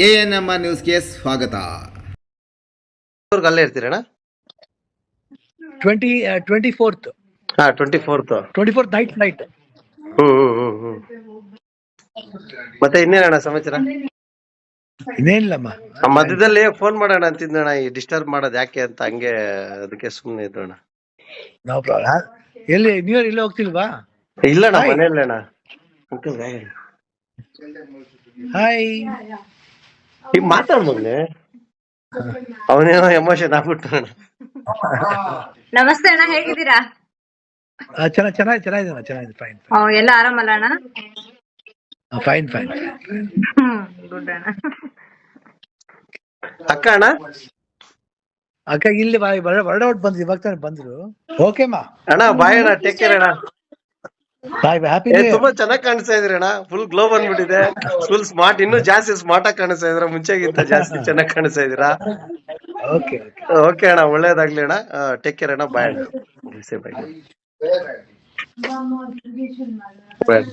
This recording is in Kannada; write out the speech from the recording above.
ಎ ಎನ್ ಎಂ ನ್ಯೂಸ್ಗೆ ಸ್ವಾಗತ. ಅವ್ರಿಗೆ ಅಲ್ಲೇ ಇರ್ತೀರಣ್ಣ? Twenty twenty fourth. ಹಾ twenty fourth. Twenty fourth night night ಮತ್ತೆ ಇನ್ನೇನಣ್ಣ ಸಮಾಚಾರ? ಇನ್ನೇನಿಲ್ಲಮ್ಮ. ಆ ಮಧ್ಯದಲ್ಲಿ ಫೋನ್ ಮಾಡೋಣ ಅಂತಿದ್ದಣ್ಣ ಈ ಡಿಸ್ಟರ್ಬ್ ಮಾಡೋದು ಯಾಕೆ ಅಂತ ಹಂಗೆ ಅದಕ್ಕೆ ಸುಮ್ಮನೆ ಇದ್ದೋಣ. ನೋ ಪ್ರಾಬ್ಲಮ್ ಎಲ್ಲಿ ನೀವು ಇಲ್ಲೇ ಹೋಗ್ತಿಲ್ವಾ? ಇಲ್ಲಣ್ಣ. ಮನೆಯಲ್ಲಣ್ಣ ಹಾಯ್ ಈಗ ಮಾತಾಡ್ ಮೊನ್ನೆ ಅವನೇನೋ ಎಮೋಷನ್ ಆಗ್ಬಿಟ್ಟು ಅಣ್ಣ ನಮಸ್ತೆ ಅಣ್ಣ ಹೇಗಿದ್ದೀರಾ? ಚೆನ್ನಾಗಿ ಚೆನ್ನಾಗಿ ಚೆನ್ನಾಗಿದೆ ಚೆನ್ನಾಗಿದೆ ಫೈನ್ ಓ, ಎಲ್ಲ ಆರಾಮಲ್ಲ ಅಣ್ಣ? ಫೈನ್ ಫೈನ್ ಗುಡ್ ಅಣ್ಣ. ಅಕ್ಕ ಅಣ್ಣ? ಅಕ್ಕ ಇಲ್ಲಿ ವರ್ಡ್ ಔಟ್ ಬಂದ್ರು ಇವಾಗ ತಾನೇ ಬಂದ್ರು. ಓಕೆ ಮಾ. ಅಣ್ಣ ಬಾಯ್ ಅಣ್ಣ ಟೇಕ್ ಕೇರ್ ಅಣ್ಣ. ಹ್ಯಾಪಿ ತುಂಬಾ ಚೆನ್ನಾಗಿ ಕಾಣಿಸ್ತಾ ಇದ್ರಿ ಅಣ್ಣ. ಫುಲ್ ಗ್ಲೋ ಬಂದ್ಬಿಟ್ಟಿದೆ. ಫುಲ್ ಸ್ಮಾರ್ಟ್ ಇನ್ನು ಜಾಸ್ತಿ ಸ್ಮಾರ್ಟ್ ಆಗಿ ಕಾಣಿಸ್ತಾ ಇದ್ರ? ಮುಂಚೆಗಿಂತ ಜಾಸ್ತಿ ಚೆನ್ನಾಗಿ ಕಾಣಿಸ್ತಾ ಇದೀರಾ ಓಕೆ ಓಕೆ ಅಣ್ಣ ಒಳ್ಳೇದಾಗ್ಲಿ ಅಣ್ಣ. ಟೇಕ್ ಕೇರ್ ಅಣ್ಣ. ಬಾಯ್ ಅಣ್ಣ. ಬಾಯ್